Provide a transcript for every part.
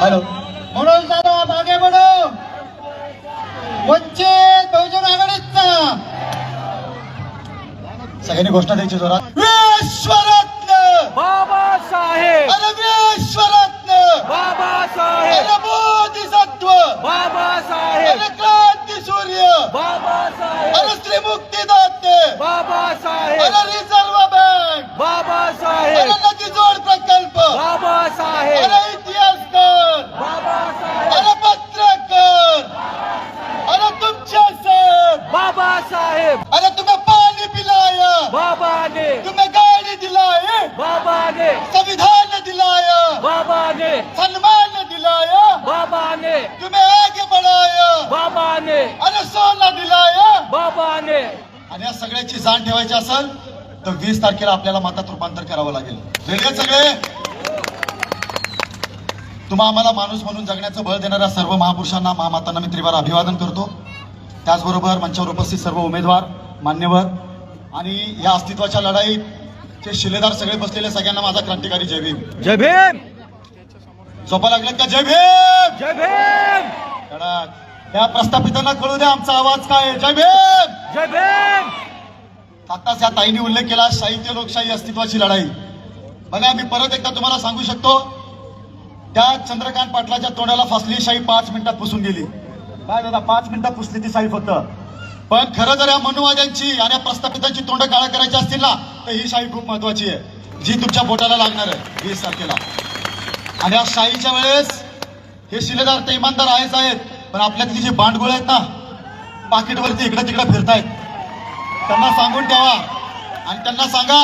Hello. म्हणून दादा मागे म्हणू वंचित बहुजन आघाडीचा सगळ्यांनी घोषणा द्यायची जोरात. विश्वरत्न बाबासाहेब अरे विश्वरत्न बाबासाहेब अरे बोधिसत्व बाबासाहेब अरे क्रांती सूर्य बाबासाहेब अरे श्री मुक्तीदाते बाबासाहेब अरे रिझर्व्ह बँक बाबासाहेब अरे नदी जोड प्रकल्प बाबासाहेब. अरे इतिहासकार. बाबासाहेब. अरे पत्रकार. अरे तुमच्या साहेब बाबासाहेब. अरे तुम्हें पानी पिलाया. बाबाने. तुम्हें गाड़ी दिलाए बाबाने. संविधान दिलाया. बाबाने. सम्मान दिलाया. बाबाने. तुम्हें आगे बढ़ाया. बाबाने. अरे सोना दिलाया. बाबाने. आणि या सगळ्याची जाण ठेवायची असेल तर वीस तारखेला आपल्याला मतात रूपांतर करावं लागेल. सगळे? तुम्हा आम्हाला माणूस म्हणून जगण्याचं बळ देणाऱ्या सर्व महापुरुषांना महामातांना मी त्रिवार अभिवादन करतो. त्याचबरोबर मंचावर उपस्थित सर्व उमेदवार मान्यवर आणि या अस्तित्वाच्या लढाईत जे शिलेदार सगळे बसलेले सगळ्यांना माझा क्रांतिकारी जय भीम. जय भीम! झोपा लागलेत का? जय भीम! जय भीम! कडक त्या प्रस्थापितांना कळू द्या आमचा आवाज काय. जय भीम! जय भीम! आताच या ताईने उल्लेख केला शाही ते लोकशाही अस्तित्वाची लढाई. बघा मी परत एकदा तुम्हाला सांगू शकतो त्या चंद्रकांत पाटलाच्या तोंडाला फसली शाही पाच मिनिटात पुसून गेली. काय दादा पाच मिनिटात पुसली ती शाही फक्त. पण खरं जर या मनुवाद्यांची आणि या प्रस्थापितांची तोंड काळा करायची असतील ना तर ही शाही खूप महत्वाची आहे. जी तुमच्या बोटाला लागणार आहे वीस तारखेला. आणि या शाहीच्या वेळेस हे शिलेदार ते इमानदार आहेच आहेत पण आपल्यातली जी बांडगुळ आहेत ना पाकिटवरती इकडे तिकडे फिरतायत. त्यांना सांगून ठेवा. आणि त्यांना सांगा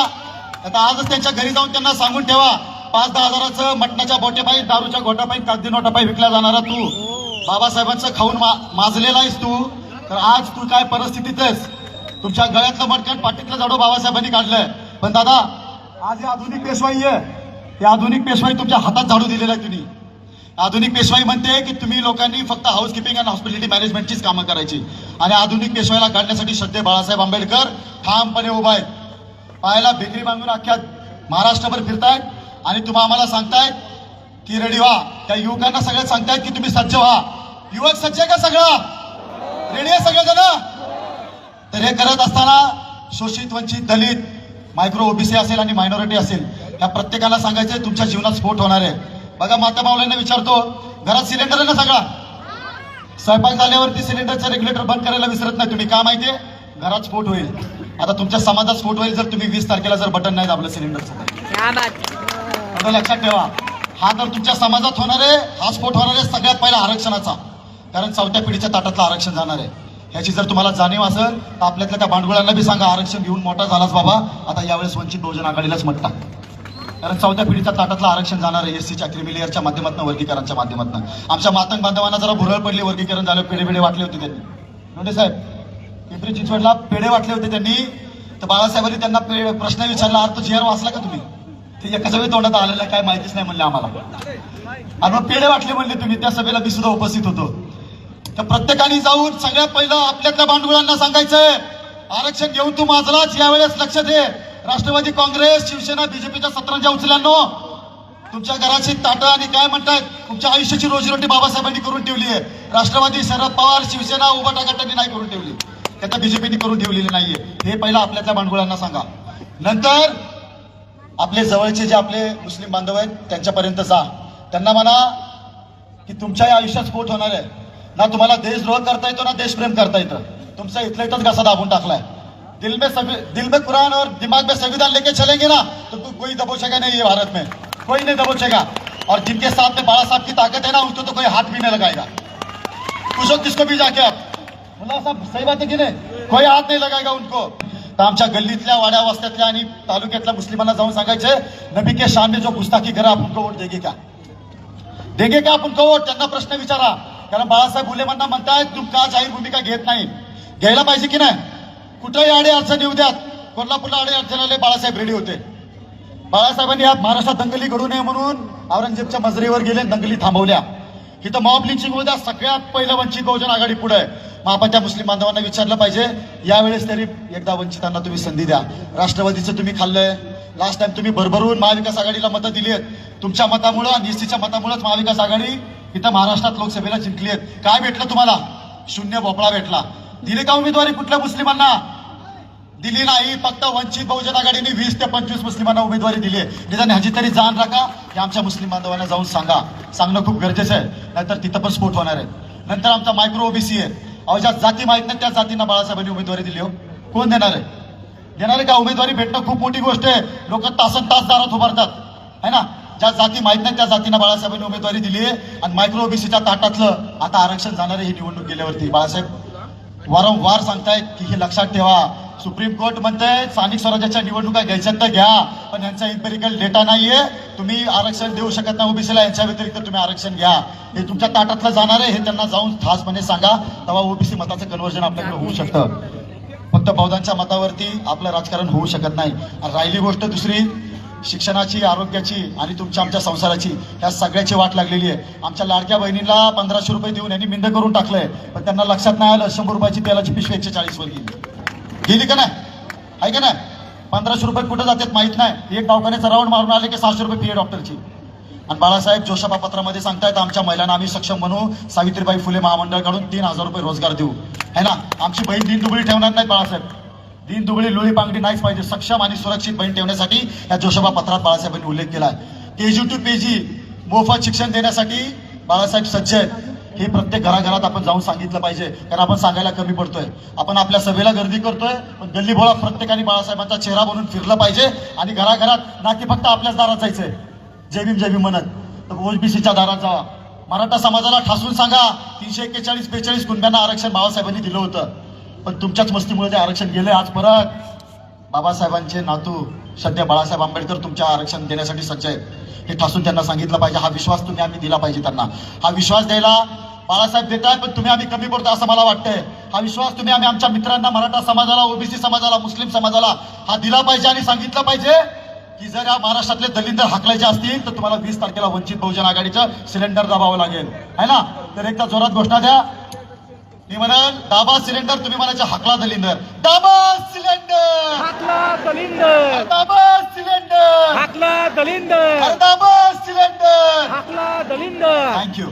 आता आजच त्यांच्या घरी जाऊन त्यांना सांगून ठेवा. पाच दहा हजाराचं मटणाच्या बोटेपायी दारूच्या घोटापायी कागदी नोटापायी विकला जाणारा तू. बाबासाहेबांचं खाऊन मा माजलेला आहेस तू. तर आज तू काय परिस्थितीत आहेस? तुमच्या गळ्यातलं मटकण पाठीतलं जाडो बाबासाहेबांनी काढलंय. पण दादा आज ही आधुनिक पेशवाई आहे. ही आधुनिक पेशवाई तुमच्या हातात झाडू दिलेला आहे तुम्ही आधुनिक पेशवाई म्हणते की तुम्ही लोकांनी फक्त हाऊसकीपिंग आणि हॉस्पिटॅलिटी मॅनेजमेंटचीच कामं करायची. आणि आधुनिक पेशवाईला काढण्यासाठी श्रद्धे बाळासाहेब आंबेडकर ठामपणे उभा आहेत पायाला भिकरी मागून अख्ख्या महाराष्ट्रभर फिरतायत. आणि तुम्हा आम्हाला सांगतायत की रेडी व्हा. त्या युवकांना सगळ्यात सांगतायत की तुम्ही सज्ज व्हा. युवक सज्ज आहे का सगळं? रेडी आहे सगळेजण? तर हे करत असताना शोषित वंचित दलित मायक्रो ओबीसी असेल आणि मायनॉरिटी असेल या प्रत्येकाला सांगायचंय तुमच्या जीवनात स्फोट होणार आहे. बघा माता मावल्यांना विचारतो घरात सिलेंडर आहे ना सगळा? स्वयंपाक झाल्यावरती सिलेंडरचं रेग्युलेटर बंद करायला विसरत नाही. तुम्ही का माहितीये? घरात स्फोट होईल. आता तुमच्या समाजात स्फोट होईल जर तुम्ही वीस तारखेला जर बटन नाही दाबलं सिलेंडरचं आता लक्षात ठेवा हा तर तुमच्या समाजात होणार आहे हा स्फोट होणार आहे सगळ्यात पहिला आरक्षणाचा. कारण चौथ्या पिढीच्या ताटातलं आरक्षण जाणार आहे. ह्याची जर तुम्हाला जाणीव असेल तर आपल्यातल्या त्या भांडवलांना बी सांगा आरक्षण घेऊन मोठा झालाच बाबा आता यावेळेस वंचित बहुजन आघाडीलाच म्हटला कारण चौथ्या पिढीच्या ताटातलं आरक्षण जाणार आहे एस सीच्या क्रिमिलियरच्या माध्यमातून वर्गीकरणाच्या माध्यमातून. आमच्या मातंग बांधवांना जरा भुरळ पडली वर्गीकरण झालं पेढे पेढे वाटले होते त्यांनी. नोटे साहेब पिंपरी चिंचवडला पेढे वाटले होते त्यांनी. तर बाळासाहेबांनी त्यांना पे- प्रश्न विचारला अर्थ जी वाचला का तुम्ही? ते एका सभेत तोंडात आलेलं काय माहितीच नाही म्हणले आम्हाला. आणि मग पेढे वाटले म्हणले तुम्ही त्या सभेला मी सुद्धा उपस्थित होतो. तर प्रत्येकाने जाऊन सगळ्यात पहिलं आपल्यातल्या भांडवलांना सांगायचंय आरक्षण घेऊन तू माझलाच यावेळेस लक्ष दे. राष्ट्रवादी काँग्रेस शिवसेना बीजेपीच्या सतरांच्या उचल्यांनो तुमच्या घराची ताटं आणि काय म्हणतात तुमच्या आयुष्याची रोजीरोटी बाबासाहेबांनी करून ठेवली आहे. राष्ट्रवादी शरद पवार शिवसेना उभाटा गटांनी नाही करून ठेवली. त्याचा बीजेपीने करून ठेवलेली नाहीये. हे पहिलं आपल्यातल्या भांडवळांना सांगा. नंतर आपले जवळचे जे आपले मुस्लिम बांधव आहेत त्यांच्यापर्यंत जा. त्यांना म्हणा की तुमच्याही आयुष्यात स्फोट होणार आहे. ना तुम्हाला देशद्रोह करता येतो ना देशप्रेम करता येतं. तुमचा इथल्या इथंच घसा दाबून टाकलाय. दिल में सभी दिल में कुरान और दिमाग में संविधान लेके चलेंगे ना तो कोई दबोचेगा नहीं ये भारत में. कोई नहीं दबोचेगा. और जिनके साथ में बाला साहब की ताकत है ना उनको तो कोई हाथ भी नहीं लगाएगा. पूछो किसको भी जाके आप. मुला साहब सही बात है की नहीं? कोई हाथ नहीं लगाएगा उनको. तर आमच्या गल्लीतल्या वाड्या वस्त्यातल्या आणि तालुक्यातल्या मुस्लिमांना जाऊन सांगायचे नबी के शान जो गुस्ताखी करा आपण को वोट देगे का देगे का आपण को वोट? त्यांना प्रश्न विचारा. कारण बाळासाहेब बुलेमांना म्हणतायत तुम का जाहीर भूमिका घेत नाही? घ्यायला पाहिजे की नाही? कुठेही अडे अडचण येऊ द्यात. कोल्हापूरला अडे अडचण आले बाळासाहेब रेडी होते. बाळासाहेबांनी या महाराष्ट्रात दंगली घडू नये म्हणून औरंगजेबच्या मजरीवर गेले दंगली थांबवल्या. इथं मॉब लिंचिंग होऊ द्या सगळ्यात पहिलं वंचित बहुजन आघाडी पुढे आहे. मग आपण त्या मुस्लिम बांधवांना विचारलं पाहिजे. यावेळेस तरी एकदा वंचितांना तुम्ही संधी द्या. राष्ट्रवादीचं तुम्ही खाल्लंय. लास्ट टाइम तुम्ही भरभरून महाविकास आघाडीला मतं दिली आहेत तुमच्या मतामुळं आणि एसटीच्या मतामुळेच महाविकास आघाडी इथं महाराष्ट्रात लोकसभेला जिंकली आहेत काय भेटलं तुम्हाला? शून्य भोपळा भेटला. दिली का उमेदवारी कुठल्या मुस्लिमांना? दिली नाही. फक्त वंचित बहुजन आघाडीने वीस ते पंचवीस मुस्लिमांना उमेदवारी दिली आहे निदान ह्याची तरी जाण राखा. हे आमच्या मुस्लिम बांधवांना जाऊन सांगा. सांगणं खूप गरजेचं आहे. नाहीतर तिथं पण स्फोट होणार आहे. नंतर आमचा मायक्रो ओबीसी आहे. अहो ज्या जाती माहीत नाही त्या जातींना बाळासाहेबांनी उमेदवारी दिली हो. कोण देणार आहे? देणार आहे का? उमेदवारी भेटणं खूप मोठी गोष्ट आहे. लोक तासन तास दारात उभारतात. है ना? ज्या जाती माहीत नाही त्या जातींना बाळासाहेबांनी उमेदवारी दिली आहे. आणि मायक्रो ओबीसीच्या ताटातलं आता आरक्षण जाणार आहे ही निवडणूक गेल्यावरती. बाळासाहेब वारंवार सांगतायत की हे लक्षात ठेवा. सुप्रीम कोर्ट म्हणतंय स्थानिक स्वराज्याच्या निवडणुका घ्यायच्या तर घ्या पण यांचा इम्पेरिकल डेटा नाहीये. तुम्ही आरक्षण देऊ शकत नाही ओबीसीला यांच्या व्यतिरिक्त तुम्ही आरक्षण घ्या. हे तुमच्या ताटातलं जाणार आहे हे त्यांना जाऊन ठासपणे सांगा. तेव्हा ओबीसी मताचं कन्व्हर्जन आपल्याकडे होऊ शकतं. फक्त बौद्धांच्या मतावरती आपलं राजकारण होऊ शकत नाही. राहिली गोष्ट दुसरी शिक्षणाची आरोग्याची आणि तुमच्या आमच्या संसाराची ह्या सगळ्याची वाट लागलेली आहे. आमच्या लाडक्या बहिणीला पंधराशे रुपये देऊन यांनी मिंद करून टाकलंय पण त्यांना लक्षात नाही आलं शंभर रुपयाची तेलाची पिशवी एकशे चाळीसवर गेली. गेली का नाही? आहे का नाही? पंधराशे रुपये कुठं जातात माहीत नाही. एक दवाखान्याचा राऊंड मारून आले की सहाशे रुपये फी आहे डॉक्टरची. आणि बाळासाहेब जोशाबा पत्रामध्ये सांगतायत आमच्या महिलांना आम्ही सक्षम म्हणू सावित्रीबाई फुले महामंडळाकडून तीन हजार रुपये रोजगार देऊ. है ना? आमची बहीण दिन दुबळी ठेवणार नाही बाळासाहेब. दिन दुबळी लोळी पांगडी नाहीच पाहिजे. सक्षम आणि सुरक्षित बहीण ठेवण्यासाठी या जोशाबा पत्रात बाळासाहेबांनी उल्लेख केला आहे केजी टू पेजी मोफत शिक्षण देण्यासाठी बाळासाहेब सज्ज आहेत. हे प्रत्येक घराघरात आपण जाऊन सांगितलं पाहिजे कारण आपण सांगायला कमी पडतोय. आपण आपल्या सभेला गर्दी करतोय पण गल्ली बोळा प्रत्येकाने बाळासाहेबांचा चेहरा बनून फिरलं पाहिजे आणि घराघरात ना की फक्त आपल्याच दारात जायचंय. जय भीम जय भीम म्हणत. तर ओबीसीच्या दारात जावा. मराठा समाजाला ठासून सांगा तीनशे एक्केचाळीस बेचाळीस कुणब्यांना आरक्षण बाबासाहेबांनी दिलं होतं. पण तुमच्याच मस्तीमुळे ते आरक्षण गेले आज परत. बाबासाहेबांचे नातू सध्या बाळासाहेब आंबेडकर तुमच्या आरक्षण देण्यासाठी सज्ज आहेत. हे ठासून त्यांना सांगितलं पाहिजे. हा विश्वास तुम्ही आम्ही दिला पाहिजे त्यांना. हा विश्वास द्यायला बाळासाहेब देत आहेत पण तुम्ही आम्ही कमी पडतो असं मला वाटतंय. हा विश्वास तुम्ही आम्ही आमच्या मित्रांना मराठा समाजाला ओबीसी समाजाला मुस्लिम समाजाला हा दिला पाहिजे आणि सांगितलं पाहिजे की जर या महाराष्ट्रातले दलिंदर हाकलायचे असतील तर तुम्हाला वीस तारखेला वंचित बहुजन आघाडीचं सिलेंडर दाबावं लागेल. है ना? तर एकदा जोरात घोषणा द्या. मी म्हणाल दाबा सिलेंडर तुम्ही म्हणायचे हाकला दलिंदर. दाबा सिलेंडर! हाकला दलिंदर! दाबा सिलेंडर! हाकला दलिंदर! दाबा सिलेंडर! हाकला दलिंदर! थँक्यू